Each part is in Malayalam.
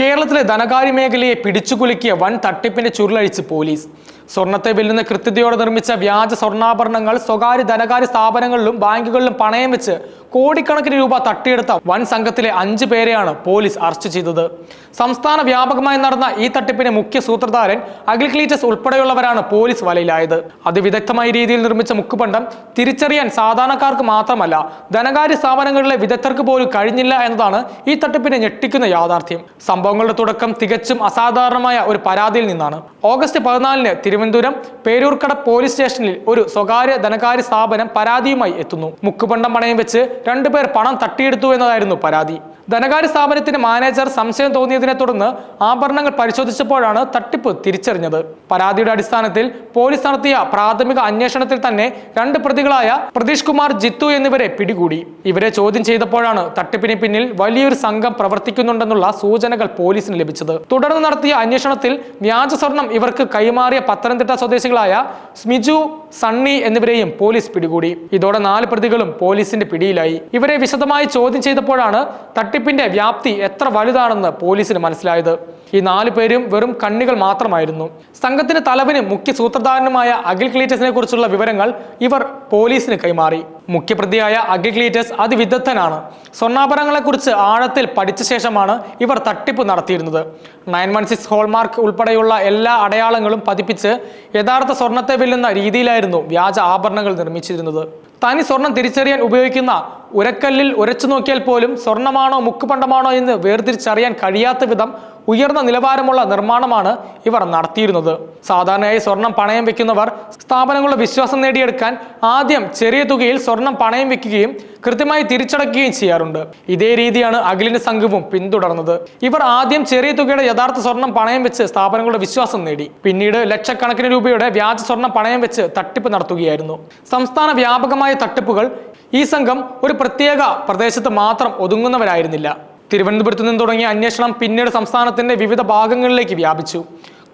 കേരളത്തിലെ ധനകാര്യ മേഖലയെ പിടിച്ചുകുലുക്കിയ വൻ തട്ടിപ്പിന്റെ ചുരുളഴിച്ച് പോലീസ്. സ്വർണത്തെ വെല്ലുന്ന കൃത്യതയോടെ നിർമ്മിച്ച വ്യാജ സ്വർണാഭരണങ്ങൾ സ്വകാര്യ ധനകാര്യ സ്ഥാപനങ്ങളിലും ബാങ്കുകളിലും പണയം വെച്ച് കോടിക്കണക്കിന് രൂപ തട്ടിയെടുത്ത വൻ സംഘത്തിലെ അഞ്ചു പേരെയാണ് പോലീസ് അറസ്റ്റ് ചെയ്തത്. സംസ്ഥാന വ്യാപകമായി നടന്ന ഈ തട്ടിപ്പിന്റെ മുഖ്യ സൂത്രധാരൻ അഗ്ലിക്ലീറ്റസ് ക്ലീറ്റസ് ഉൾപ്പെടെയുള്ളവരാണ് പോലീസ് വലയിലായത്. അതിവിദഗ്ധമായ രീതിയിൽ നിർമ്മിച്ച മുക്കുപണ്ടം തിരിച്ചറിയാൻ സാധാരണക്കാർക്ക് മാത്രമല്ല ധനകാര്യ സ്ഥാപനങ്ങളിലെ വിദഗ്ധർക്ക് പോലും കഴിഞ്ഞില്ല എന്നതാണ് ഈ തട്ടിപ്പിനെ ഞെട്ടിക്കുന്ന യാഥാർത്ഥ്യം. സംഭവങ്ങളുടെ തുടക്കം തികച്ചും അസാധാരണമായ ഒരു പരാതിയിൽ നിന്നാണ്. ഓഗസ്റ്റ് പതിനാലിന് തിരുവനന്തപുരം പേരൂർക്കട പോലീസ് സ്റ്റേഷനിൽ ഒരു സ്വകാര്യ ധനകാര്യ സ്ഥാപനം പരാതിയുമായി എത്തുന്നു. മുക്കുപണ്ടം പണയം വെച്ച് രണ്ടുപേർ പണം തട്ടിയെടുത്തു എന്നതായിരുന്നു പരാതി. ധനകാര്യ സ്ഥാപനത്തിന്റെ മാനേജർ സംശയം തോന്നിയതിനെ തുടർന്ന് ആഭരണങ്ങൾ പരിശോധിച്ചപ്പോഴാണ് തട്ടിപ്പ് തിരിച്ചറിഞ്ഞത്. പരാതിയുടെ അടിസ്ഥാനത്തിൽ പോലീസ് നടത്തിയ പ്രാഥമിക അന്വേഷണത്തിൽ തന്നെ രണ്ട് പ്രതികളായ പ്രതീഷ് കുമാർ ജിത്തു എന്നിവരെ പിടികൂടി. ഇവരെ ചോദ്യം ചെയ്തപ്പോഴാണ് തട്ടിപ്പിന് പിന്നിൽ വലിയൊരു സംഘം പ്രവർത്തിക്കുന്നുണ്ടെന്നുള്ള സൂചനകൾ പോലീസിന് ലഭിച്ചത്. തുടർന്ന് നടത്തിയ അന്വേഷണത്തിൽ വ്യാജ സ്വർണം ഇവർക്ക് കൈമാറിയ പത്തനംതിട്ട സ്വദേശികളായ സ്മിജു സണ്ണി എന്നിവരെയും പോലീസ് പിടികൂടി. ഇതോടെ നാല് പ്രതികളും പോലീസിന്റെ പിടിയിലായി. ഇവരെ വിശദമായി ചോദ്യം ചെയ്തപ്പോഴാണ് തട്ടിപ്പിന്റെ വ്യാപ്തി എത്ര വലുതാണെന്ന് പോലീസിന് മനസ്സിലായത്. ഈ നാലു പേരും വെറും കണ്ണികൾ മാത്രമായിരുന്നു. സംഘത്തിന്റെ തലവനും മുഖ്യ സൂത്രധാരനുമായ അഖിൽ ക്ലീറ്റസിനെ കുറിച്ചുള്ള വിവരങ്ങൾ ഇവർ പോലീസിന് കൈമാറി. മുഖ്യപ്രതിയായ അഖിൽ ക്ലീറ്റസ് അതിവിദഗ്ധനാണ്. സ്വർണാഭരണങ്ങളെക്കുറിച്ച് ആഴത്തിൽ പഠിച്ച ശേഷമാണ് ഇവർ തട്ടിപ്പ് നടത്തിയിരുന്നത്. നയൻ വൺ സിക്സ് ഹോൾമാർക്ക് ഉൾപ്പെടെയുള്ള എല്ലാ അടയാളങ്ങളും പതിപ്പിച്ച് യഥാർത്ഥ സ്വർണത്തെ വെല്ലുന്ന രീതിയിലായിരുന്നു വ്യാജ ആഭരണങ്ങൾ നിർമ്മിച്ചിരുന്നത്. തനി സ്വർണം തിരിച്ചറിയാൻ ഉപയോഗിക്കുന്ന ഉരക്കല്ലിൽ ഉരച്ചു നോക്കിയാൽ പോലും സ്വർണമാണോ മുക്കുപണ്ടമാണോ എന്ന് വേർതിരിച്ചറിയാൻ കഴിയാത്ത വിധം ഉയർന്ന നിലവാരമുള്ള നിർമ്മാണമാണ് ഇവർ നടത്തിയിരുന്നത്. സാധാരണയായി സ്വർണം പണയം വെക്കുന്നവർ സ്ഥാപനങ്ങളുടെ വിശ്വാസം നേടിയെടുക്കാൻ ആദ്യം ചെറിയ തുകയിൽ സ്വർണം പണയം വെക്കുകയും കൃത്യമായി തിരിച്ചടക്കുകയും ചെയ്യാറുണ്ട്. ഇതേ രീതിയാണ് അഖിലിന്റെ സംഘവും പിന്തുടർന്നത്. ഇവർ ആദ്യം ചെറിയ തുകയുടെ യഥാർത്ഥ സ്വർണം പണയം വെച്ച് സ്ഥാപനങ്ങളുടെ വിശ്വാസം നേടി. പിന്നീട് ലക്ഷക്കണക്കിന് രൂപയുടെ വ്യാജ സ്വർണം പണയം വെച്ച് തട്ടിപ്പ് നടത്തുകയായിരുന്നു. സംസ്ഥാന വ്യാപകമായ തട്ടിപ്പുകൾ ഈ സംഘം ഒരു പ്രത്യേക പ്രദേശത്ത് മാത്രം ഒതുങ്ങുന്നവരായിരുന്നില്ല. തിരുവനന്തപുരത്ത് നിന്ന് തുടങ്ങിയ അന്വേഷണം പിന്നീട് സംസ്ഥാനത്തിന്റെ വിവിധ ഭാഗങ്ങളിലേക്ക് വ്യാപിച്ചു.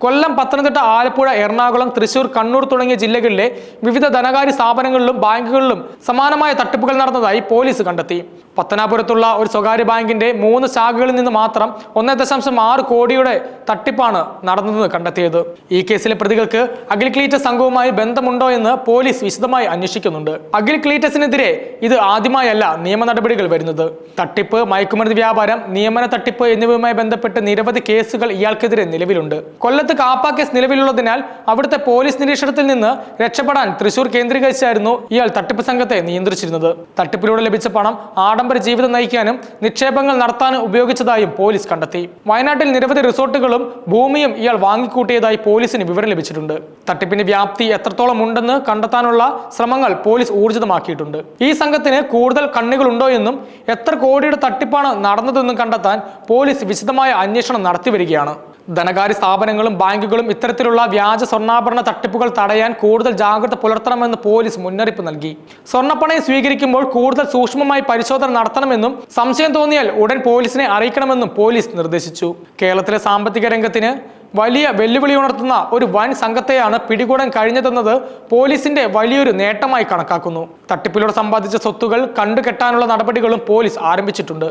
കൊല്ലം പത്തനംതിട്ട ആലപ്പുഴ എറണാകുളം തൃശൂർ കണ്ണൂർ തുടങ്ങിയ ജില്ലകളിലെ വിവിധ ധനകാര്യ സ്ഥാപനങ്ങളിലും ബാങ്കുകളിലും സമാനമായ തട്ടിപ്പുകൾ നടന്നതായി പോലീസ് കണ്ടെത്തി. പത്തനാപുരത്തുള്ള ഒരു സ്വകാര്യ ബാങ്കിന്റെ മൂന്ന് ശാഖകളിൽ നിന്ന് മാത്രം ഒന്നേ ദശാംശം ആറ് കോടിയുടെ തട്ടിപ്പാണ് നടന്നതെന്ന് കണ്ടെത്തിയത്. ഈ കേസിലെ പ്രതികൾക്ക് അഖിൽ ക്ലീറ്റസ് സംഘവുമായി ബന്ധമുണ്ടോ എന്ന് പോലീസ് വിശദമായി അന്വേഷിക്കുന്നുണ്ട്. അഖിൽ ക്ലീറ്റസിനെതിരെ ഇത് ആദ്യമായല്ല നിയമ നടപടികൾ വരുന്നത്. തട്ടിപ്പ് മയക്കുമരുന്ന് വ്യാപാരം നിയമന തട്ടിപ്പ് എന്നിവയുമായി ബന്ധപ്പെട്ട് നിരവധി കേസുകൾ ഇയാൾക്കെതിരെ നിലവിലുണ്ട്. കൊല്ലത്ത് കാപ്പ കേസ് നിലവിലുള്ളതിനാൽ അവിടുത്തെ പോലീസ് നിരീക്ഷണത്തിൽ നിന്ന് രക്ഷപ്പെടാൻ തൃശൂർ കേന്ദ്രീകരിച്ചായിരുന്നു ഇയാൾ തട്ടിപ്പ് സംഘത്തെ നിയന്ത്രിച്ചിരുന്നത്. തട്ടിപ്പിലൂടെ ലഭിച്ച പണം ആഡംബര ജീവിതം നയിക്കാനും നിക്ഷേപങ്ങൾ നടത്താനും ഉപയോഗിച്ചതായും പോലീസ് കണ്ടെത്തി. വയനാട്ടിൽ നിരവധി റിസോർട്ടുകളും ഭൂമിയും ഇയാൾ വാങ്ങിക്കൂട്ടിയതായി പോലീസിന് വിവരം ലഭിച്ചിട്ടുണ്ട്. തട്ടിപ്പിന്റെ വ്യാപ്തി എത്രത്തോളം ഉണ്ടെന്ന് കണ്ടെത്താനുള്ള ശ്രമങ്ങൾ പോലീസ് ഊർജിതമാക്കിയിട്ടുണ്ട്. ഈ സംഘത്തിന് കൂടുതൽ കണ്ണികളുണ്ടോ എന്നും എത്ര കോടിയുടെ തട്ടിപ്പാണ് നടന്നതെന്നും കണ്ടെത്താൻ പോലീസ് വിശദമായ അന്വേഷണം നടത്തി വരികയാണ്. ധനകാര്യ സ്ഥാപനങ്ങളും ബാങ്കുകളും ഇത്തരത്തിലുള്ള വ്യാജ സ്വർണാഭരണ തട്ടിപ്പുകൾ തടയാൻ കൂടുതൽ ജാഗ്രത പുലർത്തണമെന്ന് പോലീസ് മുന്നറിയിപ്പ് നൽകി. സ്വർണപ്പണയം സ്വീകരിക്കുമ്പോൾ കൂടുതൽ സൂക്ഷ്മമായി പരിശോധന നടത്തണമെന്നും സംശയം തോന്നിയാൽ ഉടൻ പോലീസിനെ അറിയിക്കണമെന്നും പോലീസ് നിർദ്ദേശിച്ചു. കേരളത്തിലെ സാമ്പത്തിക രംഗത്തിന് വലിയ വെല്ലുവിളി ഉണർത്തുന്ന ഒരു വൻ സംഘത്തെയാണ് പിടികൂടാൻ കഴിഞ്ഞതെന്നത് പോലീസിന്റെ വലിയൊരു നേട്ടമായി കണക്കാക്കുന്നു. തട്ടിപ്പിലൂടെ സമ്പാദിച്ച സ്വത്തുകൾ കണ്ടുകെട്ടാനുള്ള നടപടികളും പോലീസ് ആരംഭിച്ചിട്ടുണ്ട്.